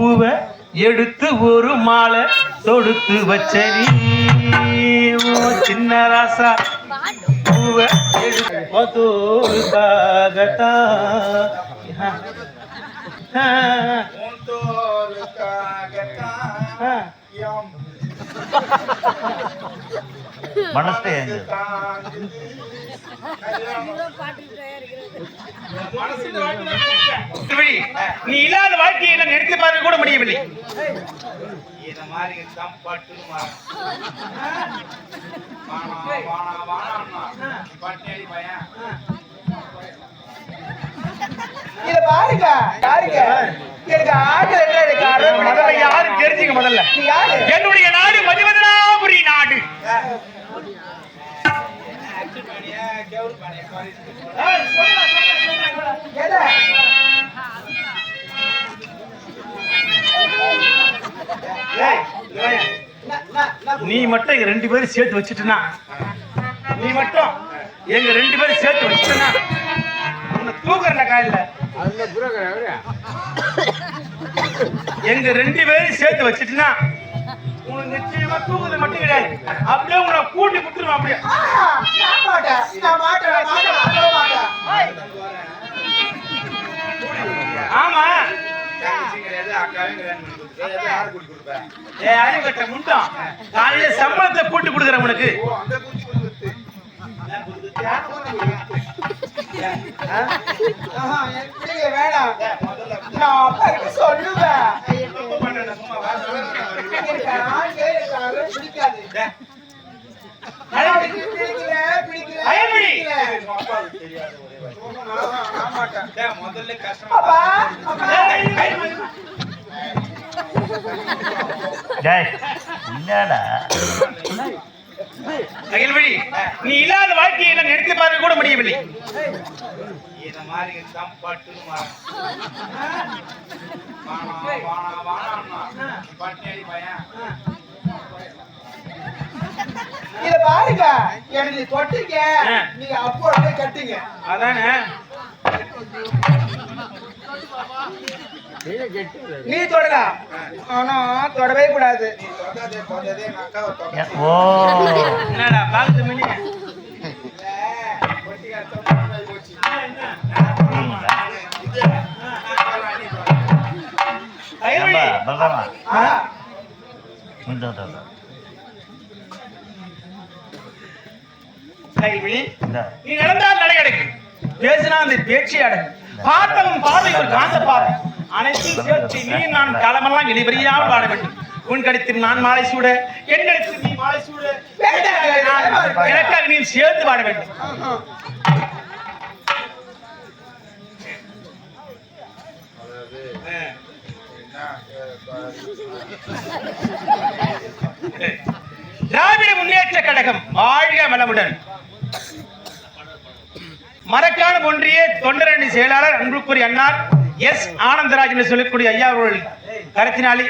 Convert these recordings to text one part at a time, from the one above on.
பூவை எடுத்து ஒரு மாலை தொடுத்து வச்சரி சின்ன ராசா. பூவை எடுத்து மனசே நீ இல்லாத வாழ்க்கையை நான் நிறுத்தி பார்க்க கூட முடியவில்லை. இந்த மாதிரி தான் பையன். இத பாருங்க யாருங்க எனக்கு ஆடு என்ன எனக்கு யாரு தெரிஞ்சுக்க முதல்ல. என்னுடைய நாடு மதிவதனாபுரி நாடு. ந- மட்டும் எங்க ரெண்டு பேரும் சேர்த்து வச்சுட்டுனா. நீ மட்டும் எங்க ரெண்டு பேரும் சேர்த்து வச்சுட்டுனா உன்னை தூக்குறேன்டா காலையில. எங்க ரெண்டு பேரும் சேர்த்து வச்சுட்டுனா நிச்சயமா தூக்குறது மட்டும் கிடையாது. அப்படியே உங்களை கூட்டி குடுத்துருவோம் அப்படியே. ஆமா. காலையில சம்பளத்தை கூட்டி கொடுக்குறேன் உனக்கு. வேணாம். நான் சொல்லுவேன். முதல்ல என்னடா அகில்வழி நீ இல்லாத வாழ்க்கையை நான் நிறுத்தி பார்க்க கூட முடியவில்லை இந்த மாதிரி பையன். இத பாருங்க எனக்கு தொட்டீங்க. நீங்க அப்போ கட்டுங்க. அதானே? நீ தொடலாம் ஆனா தொடவே கூடாது. ஓ. என்னடா பாக்குது மணி தொட நீ நடந்தால் நடை கிடைக்கும் பேசினா அந்த பேச்சு அடங்கும். பார்த்தவன் பார்வை ஒரு காந்த பார்வை அனைத்தும் சேர்த்து நீ நான் களமெல்லாம் இழிவறியாமல் பாட வேண்டும். உன் கடித்து நான் மாலை சூட என் கடித்து நீ மாலை சூட நான் எனக்காக நீ சேர்த்து பாட வேண்டும். திராவிட முன்னேற்ற கழகம் வாழ்க வளமுடன். மரக்கான ஒன்றிய தொண்டரணி செயலாளர் அன்புக்குரிய அண்ணார் எஸ் ஆனந்தராஜ் என்று சொல்லக்கூடிய ஐயா அவர்கள் கருத்தினாலி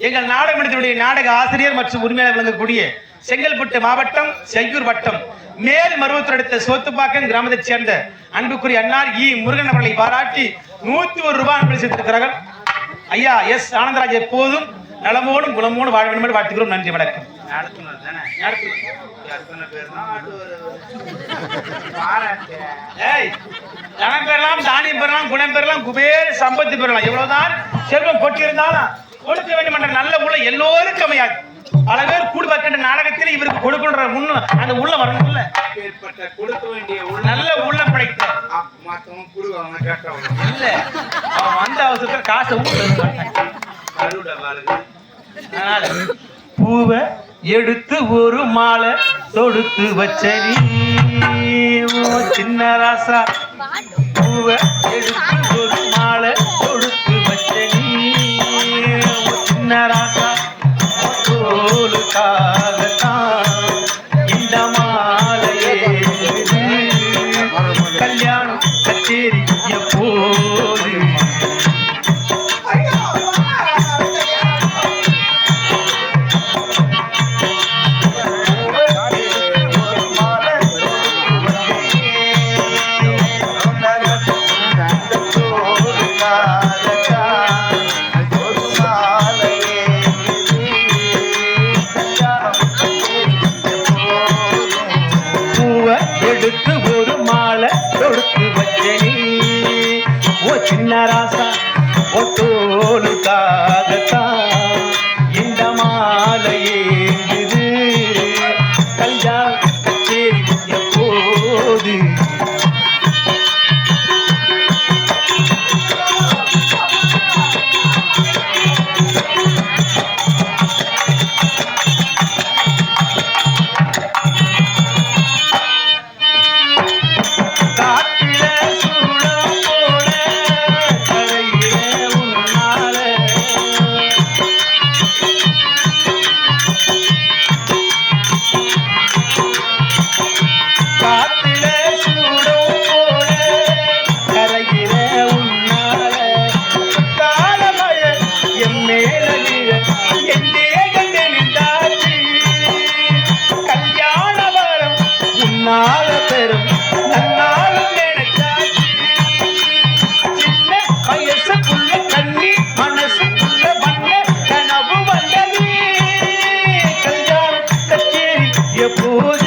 எங்கள் நாடகமன்றத்தினுடைய நாடக ஆசிரியர் மற்றும் உரிமையாளர் விளங்கக்கூடிய செங்கல்பட்டு மாவட்டம் செய்யூர் வட்டம் மேல் மருவத்தூர் அடுத்த சோத்துப்பாக்கம் கிராமத்தைச் சேர்ந்த அன்புக்குரிய அண்ணார் இ. முருகன் அவர்களை பாராட்டி நூத்தி ஒரு ரூபாய் அன்பளி செய்திருக்கிறார்கள் ஐயா எஸ் ஆனந்தராஜ் எப்போதும் நலமோடும் குணமோடும் வாழ வேண்டும் என்று வாழ்த்துக்கிறோம் நன்றி வணக்கம். தனம் பெறலாம் தானியம் பெறலாம் குணம் பெறலாம் குபேர சம்பத்து பெறலாம். எவ்வளவுதான் செல்வம் கொட்டியிருந்தாலும் கொடுக்க வேண்டும் என்ற நல்ல உள்ள எல்லோருக்கும் அமையாது. பல பேர் கூடு வைக்கின்ற நாடகத்தில் இவருக்கு கொடுக்கின்ற முன்னு அந்த உள்ள வரணும்ல அப்பேற்பட்ட கொடுக்க வேண்டிய உள்ள நல்ல உள்ள படைத்த இல்ல. அவன் வந்த அவசரத்தில் காசை ஊட்ட பூவை எடுத்து ஒரு மாலை தொடுத்து வச்ச நீ. சின்ன ராசா. பூவை எடுத்து ஒரு மாலை தொடுத்து வச்ச நீ. சின்ன ராசா. தோலுக்காகத்தான் இந்த மா ఓ చిన్న రాస ఓ తోలు తాగతా எப்போது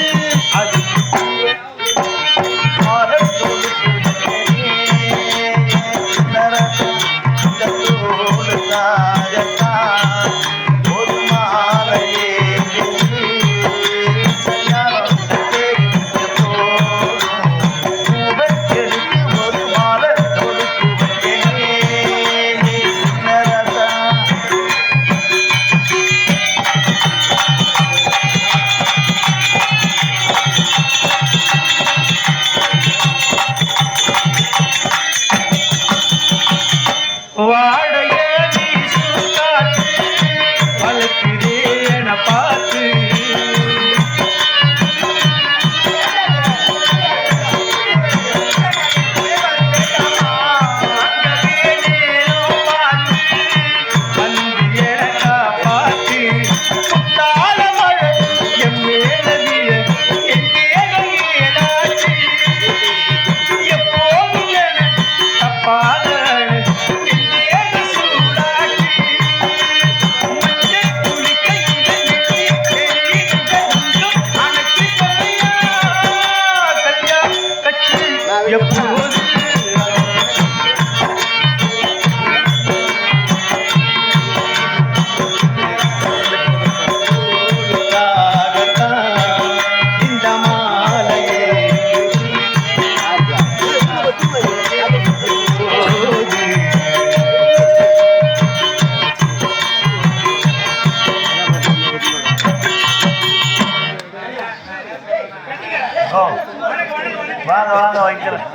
வாங்க வாங்க வைக்கிறேன்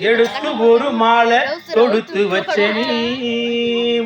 எடுத்து ஒரு மாலை தொடுத்து நீ